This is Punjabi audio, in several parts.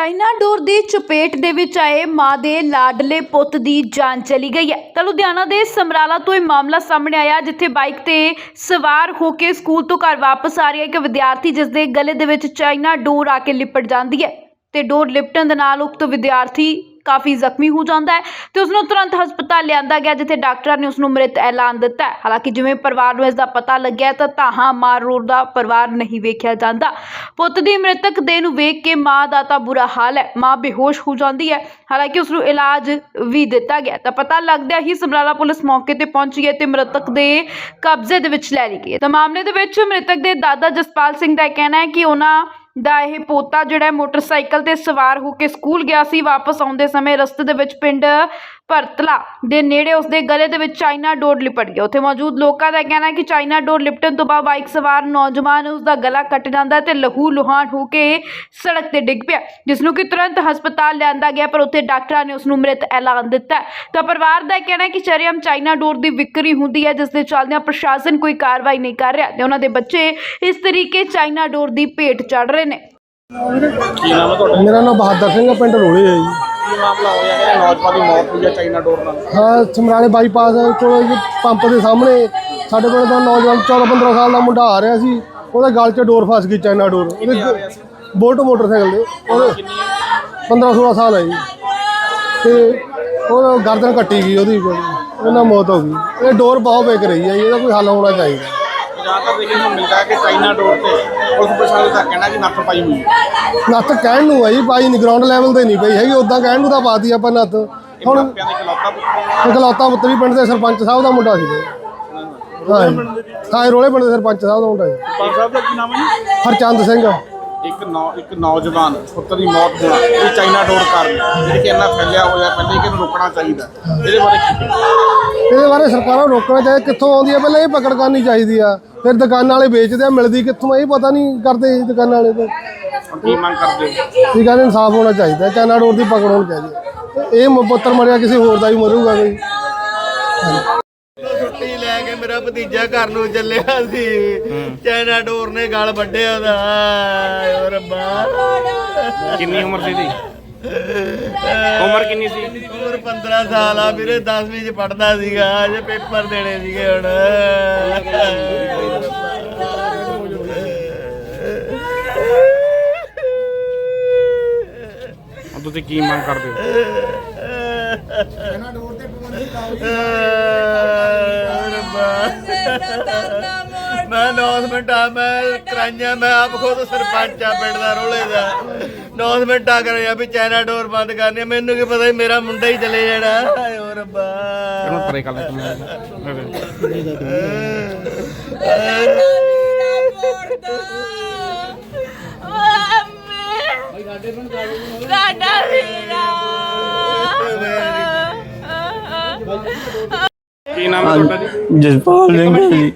ਚਾਈਨਾ ਡੋਰ ਦੀ ਚਪੇਟ ਦੇ ਵਿੱਚ ਆਏ ਮਾਂ ਦੇ ਲਾਡਲੇ ਪੁੱਤ ਦੀ ਜਾਨ ਚਲੀ ਗਈ ਹੈ। ਤਾਂ ਲੁਧਿਆਣਾ ਦੇ ਸਮਰਾਲਾ ਤੋਂ ਇਹ ਮਾਮਲਾ ਸਾਹਮਣੇ ਆਇਆ, ਜਿੱਥੇ ਬਾਈਕ ਤੇ ਸਵਾਰ ਹੋ ਕੇ ਸਕੂਲ ਤੋਂ ਘਰ ਵਾਪਸ ਆ ਰਿਹਾ ਇੱਕ ਵਿਦਿਆਰਥੀ ਜਿਸ ਦੇ ਗਲੇ ਦੇ ਵਿੱਚ ਚਾਈਨਾ ਡੋਰ ਆ ਕੇ ਲਿਪਟ ਜਾਂਦੀ ਹੈ ਤੇ ਡੋਰ ਲਿਪਟਣ ਦੇ ਨਾਲ ਉਕਤ ਵਿਦਿਆਰਥੀ ਕਾਫੀ ਜ਼ਖਮੀ ਹੋ ਜਾਂਦਾ ਹੈ ਤੇ ਉਸ ਨੂੰ ਤੁਰੰਤ ਹਸਪਤਾਲ ਲਿਆਂਦਾ ਗਿਆ ਜਿੱਥੇ ਡਾਕਟਰਾਂ ਨੇ ਉਸ ਨੂੰ ਮ੍ਰਿਤ ਐਲਾਨ ਦਿੱਤਾ ਹੈ। ਹਾਲਾਂਕਿ ਜਿਵੇਂ ਪਰਿਵਾਰ ਨੂੰ ਇਸ ਦਾ ਪਤਾ ਲੱਗਿਆ ਤਾਂ ਤਾਹਾਂ ਮਾਰ ਰੋੜ ਦਾ ਪਰਿਵਾਰ ਨਹੀਂ ਵੇਖਿਆ ਜਾਂਦਾ। ਪੁੱਤ ਦੀ ਮ੍ਰਿਤਕ ਦੇਹ ਨੂੰ ਵੇਖ ਕੇ ਮਾਂ ਦਾ ਤਾਂ ਬੁਰਾ ਹਾਲ ਹੈ। ਮਾਂ ਬੇਹੋਸ਼ ਹੋ ਜਾਂਦੀ ਹੈ। ਹਾਲਾਂਕਿ ਉਸ ਨੂੰ ਇਲਾਜ ਵੀ ਦਿੱਤਾ ਗਿਆ ਤਾਂ ਪਤਾ ਲੱਗਦਿਆਂ ਹੀ ਸਮਰਾਲਾ ਪੁਲਿਸ ਮੌਕੇ ਤੇ ਪਹੁੰਚੀ ਹੈ ਤੇ ਮ੍ਰਿਤਕ ਦੇ ਕਬਜ਼ੇ ਦੇ ਵਿੱਚ ਲੈ ਲਈ ਗਈ ਹੈ। ਤਾਂ ਮਾਮਲੇ ਦੇ ਵਿੱਚ ਮ੍ਰਿਤਕ ਦੇ ਦਾਦਾ ਜਸਪਾਲ ਸਿੰਘ ਦਾ ਇਹ ਕਹਿਣਾ ਹੈ ਕਿ ਉਹਨਾਂ ਦਾ ਇਹ ਪੋਤਾ ਜਿਹੜਾ ਮੋਟਰਸਾਈਕਲ ਤੇ ਸਵਾਰ ਹੋ ਕੇ ਸਕੂਲ ਗਿਆ ਸੀ, ਵਾਪਸ ਆਉਂਦੇ ਸਮੇਂ ਰਸਤੇ ਦੇ ਵਿੱਚ ਪਿੰਡ ਭਰਤਲਾ ਦੇ ਨੇੜੇ ਉਸਦੇ ਗਲੇ ਦੇ ਵਿੱਚ ਚਾਈਨਾ ਡੋਰ ਲਿਪਟ ਗਿਆ। ਉੱਥੇ ਮੌਜੂਦ ਲੋਕਾਂ ਦਾ ਕਹਿਣਾ ਹੈ ਕਿ ਚਾਈਨਾ ਡੋਰ ਲਿਪਟਣ ਤੋਂ ਬਾਅਦ ਬਾਈਕ ਸਵਾਰ ਨੌਜਵਾਨ ਉਸਦਾ ਗਲਾ ਕੱਟ ਜਾਂਦਾ ਤੇ ਲਹੂ ਲੁਹਾਨ ਹੋ ਕੇ ਸੜਕ ਤੇ ਡਿੱਗ ਪਿਆ, ਜਿਸ ਨੂੰ ਕਿ ਤੁਰੰਤ ਹਸਪਤਾਲ ਲਿਆਂਦਾ ਗਿਆ, ਪਰ ਉੱਥੇ ਡਾਕਟਰਾਂ ਨੇ ਉਸ ਨੂੰ ਮ੍ਰਿਤ ਐਲਾਨ ਦਿੱਤਾ ਤਾਂ ਪਰਿਵਾਰ ਦਾ ਕਹਿਣਾ ਹੈ ਕਿ ਚਰਿਆਮ ਚਾਈਨਾ ਡੋਰ ਦੀ ਵਿਕਰੀ ਹੁੰਦੀ ਹੈ, ਜਿਸ ਦੇ ਚੱਲਦਿਆਂ ਪ੍ਰਸ਼ਾਸਨ ਕੋਈ ਕਾਰਵਾਈ ਨਹੀਂ ਕਰ ਰਿਹਾ ਤੇ ਉਹਨਾਂ ਦੇ ਬੱਚੇ ਇਸ ਤਰੀਕੇ ਚਾਈਨਾ ਡੋਰ ਦੀ ਭੇਟ ਚੜ ਰਹੇ ਨੇ। ਕੀ ਨਾਮ ਹੈ ਤੁਹਾਡਾ ਮੇਰਾ ਨਾਮ ਬਹਾਦਰ ਸਿੰਘ ਹੈ, ਪਿੰਡ ਰੋਲੇ ਹੈ ਜੀ। ਕੀ ਮਾਮਲਾ ਹੋਇਆ ਕਿ ਨੌਜਵਾਨ ਦੀ ਮੌਤ ਹੋਈ ਹੈ ਚਾਈਨਾ ਡੋਰ ਨਾਲ। ਹਾਂ ਸਮਰਾਲੇ ਬਾਈਪਾਸ ਕੋਲ ਜੀ ਪੰਪ ਦੇ ਸਾਹਮਣੇ। ਸਾਡੇ ਕੋਲ ਦਾ ਨੌਜਵਾਨ 14 15 ਸਾਲ ਦਾ ਮੁੰਡਾ ਆ ਰਿਹਾ ਸੀ। ਉਹਦੇ ਗਲ 'ਚ ਡੋਰ ਫਸ ਗਈ ਚਾਈਨਾ ਡੋਰ। ਉਹਦੇ ਬੋਲਟ ਮੋਟਰਸਾਈਕਲ ਦੇ। ਉਹਦੇ 15 16 ਸਾਲ ਹੈ ਜੀ। ਤੇ ਉਹ ਗਰਦਨ ਕੱਟੀ ਗਈ ਉਹਦੀ। ਉਹਨਾਂ ਮੌਤ ਹੋ ਗਈ। ਇਹ ਡੋਰ ਬਹੁਤ ਵੇਕ ਰਹੀ ਹੈ ਇਹਦਾ ਕੋਈ ਹੱਲ ਹੋਣਾ ਚਾਹੀਦਾ। ਜਾਂ ਤਾਂ ਦੇਖਣ ਨੂੰ ਮਿਲਦਾ ਹੈ ਕਿ ਚਾਈਨਾ ਡੋਰ ਤੇ ਪੁਲਿਸ ਪ੍ਰਸ਼ਾਸਨ ਦਾ ਕਹਿਣਾ ਕਿ ਨੱਥ ਪਾਈ ਹੋਈ ਹੈ। ਨੱਥ ਕਹਿਣ ਨੂੰ ਹੈ ਜੀ ਪਾਈ ਨਹੀਂ ਗਰਾਊਂਡ ਲੈਵਲ ਤੇ ਨਹੀਂ ਪਈ ਹੈਗੀ ਉਦਾਂ ਕਹਿਣ ਨੂੰ ਤਾਂ ਪਾਤੀ ਆਪਾਂ ਨੱਥ। ਹੁਣ ਮਾਪਿਆਂ ਦੇ ਖਿਲਾਫਾ ਪੁੱਤਰ ਇਕਲੌਤਾ ਪੁੱਤ ਵੀ ਪਿੰਡ ਦੇ ਸਰਪੰਚ ਸਾਹਿਬ ਦਾ ਮੁੰਡਾ ਸੀ। ਹਾਂ ਜੀ। ਹਾਂ ਇਹ ਰੋਲੇ ਪਿੰਡ ਦੇ ਸਰਪੰਚ ਸਾਹਿਬ ਦਾ ਮੁੰਡਾ ਜੀ। ਪੰਜ ਸਾਹਿਬ ਦਾ ਕੀ ਨਾਮ ਹੈ ਜੀ? ਹਰਚੰਦ ਸਿੰਘ। ਇੱਕ ਨੌ ਇੱਕ ਨੌਜਵਾਨ ਪੁੱਤਰ ਦੀ ਮੌਤ ਹੋਣਾ ਇਹ ਚਾਈਨਾ ਡੋਰ ਕਾਰਨ ਜਿਹੜੀ ਕਿ ਇੰਨਾ ਫੈਲਿਆ ਹੋਇਆ ਪਹਿਲੇ ਕਿ ਇਹਨੂੰ ਰੋਕਣਾ ਚਾਹੀਦਾ। ਇਹਦੇ ਬਾਰੇ ਕੀ ਕਹੋਗੇ? ਇਹਦੇ ਬਾਰੇ ਸਰਕਾਰਾਂ ਨੂੰ ਰੋਕਣਾ ਚਾਹੀਦਾ ਕਿੱਥੋਂ ਆਉਂਦੀ ਹੈ ਪਹਿਲਾਂ ਇਹ ਪਕੜ ਕਰਨੀ ਚਾਹੀਦੀ ਆ। ਫਿਰ ਦੁਕਾਨਾਂ ਵਾਲੇ ਵੇਚਦੇ ਆ ਮਿਲਦੀ ਕਿੱਥੋਂ ਆ, ਇਹ ਪਤਾ ਨਹੀਂ ਕਰਦੇ ਇਹ ਦੁਕਾਨਾਂ ਵਾਲੇ ਤਾਂ। ਹੁਣ ਕੀ ਮੰਗ ਕਰਦੇ ਹੋ? ਠੀਕ ਹੈ ਇਨਸਾਫ ਹੋਣਾ ਚਾਹੀਦਾ ਚਾਈਨਾ ਡੋਰ ਦੀ ਪਕੜ ਹੋਣੀ ਚਾਹੀਦੀ ਹੈ। ਇਹ ਮ- ਪੁੱਤਰ ਮਰਿਆ ਕਿਸੇ ਹੋਰ ਦਾ ਵੀ ਮਰੂਗਾ ਕੋਈ। ਛੁੱਟੀ ਲੈ ਕੇ ਮੇਰਾ ਭਤੀਜਾ ਘਰ ਨੂੰ ਚੱਲਿਆ ਸੀ। ਚਾਈਨਾ ਡੋਰ ਨੇ ਗਲ ਵੱਢਿਆ ਉਹਦਾ। ਆਏ ਓ ਰੱਬਾ। ਕਿੰਨੀ ਉਮਰ ਸੀ ਦੀ ਉਮਰ ਕਿੰਨੀ ਸੀ? ਉਮਰ 15 ਸਾਲ ਆ ਵੀਰੇ 10ਵੀਂ ਚ ਪੜਦਾ ਸੀਗਾ ਅਜੇ ਪੇਪਰ ਦੇਣੇ ਸੀਗੇ ਹੁਣ ਹੁਣ ਤੁਸੀਂ ਕੀ ਮੰਗ ਕਰਦੇ ਹੋ? ਮੈਂ ਅਨਾਉਂਸਮੈਂਟ ਆ ਮੈਂ ਕਰਾਈਆਂ ਮੈਂ ਆਪ ਖੁਦ ਸਰਪੰਚ ਆ ਪਿੰਡ ਦਾ ਰੋਲੇ ਦਾ। ਅਨਾਉਂਸਮੈਂਟ ਆ ਕਰਿਆ ਵੀ ਚਾਈਨਾ ਡੋਰ ਬੰਦ ਕਰਨੀ। ਮੈਨੂੰ ਕੀ ਪਤਾ ਸੀ ਮੇਰਾ ਮੁੰਡਾ ਹੀ ਚਲੇ ਜਾਣਾ। ਹਾਏ ਓ ਰੱਬਾ। ਇਹਨੂੰ ਪਰੇ ਕਰ ਲੈ ਤੂੰ। ਨਾਮ ਹੈ ਤੁਹਾਡਾ ਜੀ? ਜਸਪਾਲ ਸਿੰਘ ਜੀ।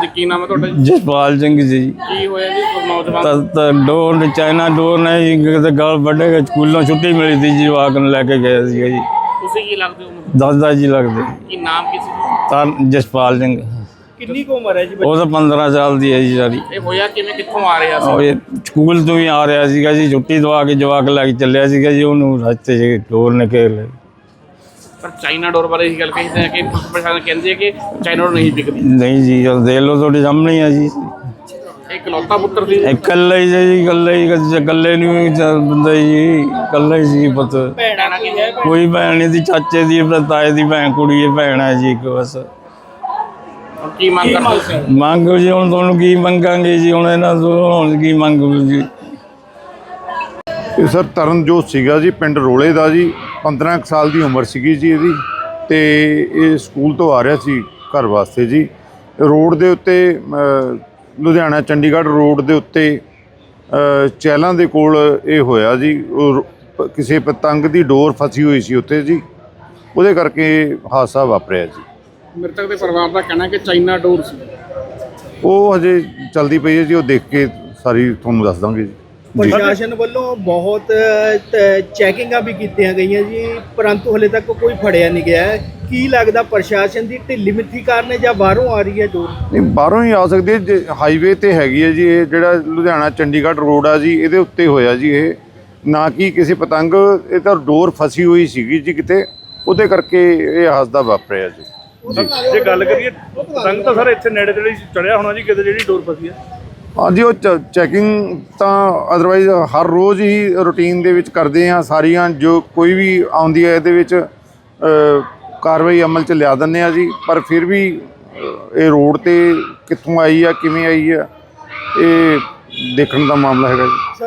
ਜੀ ਕੀ ਨਾਮ ਹੈ ਤੁਹਾਡਾ ਜੀ? ਜਸਪਾਲ ਸਿੰਘ ਜੀ। ਕੀ ਹੋਇਆ ਜੀ ਕੋਈ ਨੌਜਵਾਨ? ਤਾਂ ਤਾਂ ਡੋਰ ਨੇ ਚਾਈਨਾ ਡੋਰ ਨੇ ਜੀ ਕਿਤੇ ਗਲ ਵੱਡੇ ਸਕੂਲੋਂ ਛੁੱਟੀ ਮਿਲੀ ਸੀ ਜੀ ਜਵਾਕ ਨੂੰ ਲੈ ਕੇ ਗਏ ਸੀਗਾ ਜੀ। ਤੁਸੀਂ ਕੀ ਲੱਗਦੇ ਹੋ? ਦਾਦਾ ਜੀ ਲੱਗਦੇ। ਕੀ ਨਾਮ ਕੀ ਸੀ? ਤਾਂ ਜਸਪਾਲ ਸਿੰਘ। ਕਿੰਨੀ ਕੁ ਉਮਰ ਹੈ ਜੀ ਉਹ ਤਾਂ 15 ਸਾਲ ਦੀ ਹੈ ਜੀ ਸਾਰੀ। ਇਹ ਹੋਇਆ ਕਿਵੇਂ ਕਿੱਥੋਂ ਆ ਰਿਹਾ ਉਹ ਸੀ ਇਹ ਸਕੂਲ ਤੋਂ ਹੀ ਆ ਰਿਹਾ ਸੀਗਾ ਜੀ ਛੁੱਟੀ ਦਵਾ ਕੇ ਜਵਾਕ ਲੈ ਕੇ ਚੱਲਿਆ ਸੀਗਾ ਜੀ ਉਹਨੂੰ ਰਸਤੇ 'ਚ ਡੋਰ ਨੇ ਘੇਰ ਲਿਆ। ਪਰ ਚਾਈਨਾ ਡੋਰ ਬਾਰੇ ਇਹ ਗੱਲ ਕਹੀ ਹੈ ਕਿ ਪੁਲਿਸ ਪ੍ਰਸ਼ਾਸਨ ਕਹਿੰਦੇ ਹੈ ਕਿ ਚਾਈਨਾ ਡੋਰ ਨਹੀਂ ਵਿਕਦੀ। ਨਹੀਂ ਜੀ ਉਹ ਦੇਖ ਲਓ ਤੁਹਾਡੇ ਸਾਹਮਣੇ ਹੀ ਆ ਜੀ। ਇਕਲੌਤਾ ਪੁੱਤਰ ਸੀ। ਇਕੱਲਾ ਹੀ ਜੀ ਇਕੱਲਾ ਹੀ ਇਕੱਲੇ ਨੂੰ ਹੀ ਚੱਲ ਬੰਦਾ ਜੀ ਇਕੱਲਾ ਹੀ ਸੀ ਪੁੱਤ। ਭੈਣਾਂ ਕੀ ਹੈ ਕੋਈ ਭੈਣ ਨਹੀਂ ਦੀ ਚਾਚੇ ਦੀ ਤਾਏ ਦੀ ਭੈਣ ਕੁੜੀ ਹੈ ਭੈਣ ਹੈ ਜੀ ਇੱਕ ਬਸ। ਕੀ ਮੰਗ ਕਰਦੇ ਮੰਗ ਜੀ ਹੁਣ ਤੁਹਾਨੂੰ ਕੀ ਮੰਗਾਂਗੇ ਜੀ ਹੁਣ ਇਹਨਾਂ ਤੋਂ ਹੁਣ ਕੀ ਮੰਗ ਜੀ। ਇਹ ਸਰ ਤਰਨਜੋਤ ਸੀਗਾ ਜੀ ਪਿੰਡ ਰੋਲੇ ਦਾ ਜੀ। 15 ਕੁ ਸਾਲ ਦੀ ਉਮਰ ਸੀਗੀ ਜੀ ਇਹਦੀ ਤੇ ਇਹ ਸਕੂਲ ਤੋਂ ਆ ਰਿਹਾ ਸੀ ਘਰ ਵਾਸਤੇ ਜੀ। ਰੋਡ ਦੇ ਉੱਤੇ ਲੁਧਿਆਣਾ ਚੰਡੀਗੜ੍ਹ ਰੋਡ ਦੇ ਉੱਤੇ ਅ, ਚਹਿਲਾਂ ਦੇ ਕੋਲ ਇਹ ਹੋਇਆ ਜੀ। ਕਿਸੇ ਪਤੰਗ ਦੀ ਡੋਰ ਫਸੀ ਹੋਈ ਸੀ ਉੱਤੇ ਜੀ। ਉਹਦੇ ਕਰਕੇ ਹਾਦਸਾ ਵਾਪਰਿਆ ਜੀ। ਮ੍ਰਿਤਕ ਦੇ ਪਰਿਵਾਰ ਦਾ ਕਹਿਣਾ ਕਿ ਚਾਈਨਾ ਡੋਰ ਸੀ। ਉਹ ਹਜੇ ਚਲਦੀ ਪਈ ਹੈ ਜੀ ਉਹ ਦੇਖ ਕੇ ਸਾਰੀ ਤੁਹਾਨੂੰ ਦੱਸ ਦਾਂਗੇ ਜੀ। ਪ੍ਰਸ਼ਾਸਨ ਵੱਲੋਂ ਬਹੁਤ ਚੈਕਿੰਗਾਂ ਵੀ ਕੀਤੀਆਂ ਗਈਆਂ ਜੀ ਪਰੰਤੂ ਹਲੇ ਤੱਕ ਕੋਈ ਫੜਿਆ ਨਹੀਂ ਗਿਆ। ਕੀ ਲੱਗਦਾ ਪ੍ਰਸ਼ਾਸਨ ਦੀ ਢਿੱਲੀ ਮਿੱਠੀ ਕਾਰਨ ਹੈ ਜਾਂ ਬਾਹਰੋਂ ਆ ਰਹੀ ਹੈ ਡੋਰ ਨਹੀਂ ਬਾਹਰੋਂ ਹੀ ਆ ਸਕਦੀ ਹੈ ਜੇ ਹਾਈਵੇ ਤੇ ਹੈਗੀ ਹੈ ਜੀ ਇਹ ਜਿਹੜਾ ਲੁਧਿਆਣਾ ਚੰਡੀਗੜ੍ਹ ਰੋਡ ਆ ਜੀ ਇਹਦੇ ਉੱਤੇ ਹੋਇਆ ਜੀ ਇਹ। ਨਾ ਕਿ ਕਿਸੇ ਪਤੰਗ ਇਹ ਤਾਂ ਡੋਰ ਫਸੀ ਹੋਈ ਸੀਗੀ ਜੀ ਕਿਤੇ ਉਹਦੇ ਕਰਕੇ ਇਹ ਹਾਦਸਾ ਵਾਪਰਿਆ ਜੀ। ਜੇ ਗੱਲ ਕਰੀਏ ਪਤੰਗ ਤਾਂ ਸਰ ਇੱਥੇ ਨੇੜੇ ਤੇੜੇ ਚੜਿਆ ਹੋਣਾ ਜੀ ਕਿਤੇ ਜਿਹੜੀ ਡੋਰ ਫਸੀ ਹੈ। ਹਾਂਜੀ, ਉਹ ਚੈਕਿੰਗ ਤਾਂ ਅਦਰਵਾਈਜ਼ ਹਰ ਰੋਜ਼ ਹੀ ਰੂਟੀਨ ਦੇ ਵਿੱਚ ਕਰਦੇ ਆ ਸਾਰੀਆਂ, ਜੋ ਕੋਈ ਵੀ ਆਉਂਦੀ ਹੈ ਇਹਦੇ ਵਿੱਚ ਕਾਰਵਾਈ ਅਮਲ ਚ ਲਿਆ ਦਿੰਦੇ ਆ ਜੀ। ਪਰ ਫਿਰ ਵੀ ਇਹ ਰੋਡ ਤੇ ਕਿੱਥੋਂ ਆਈ ਆ, ਕਿਵੇਂ ਆਈ ਆ, ਇਹ ਦੇਖਣ ਦਾ ਮਾਮਲਾ ਹੈਗਾ ਜੀ।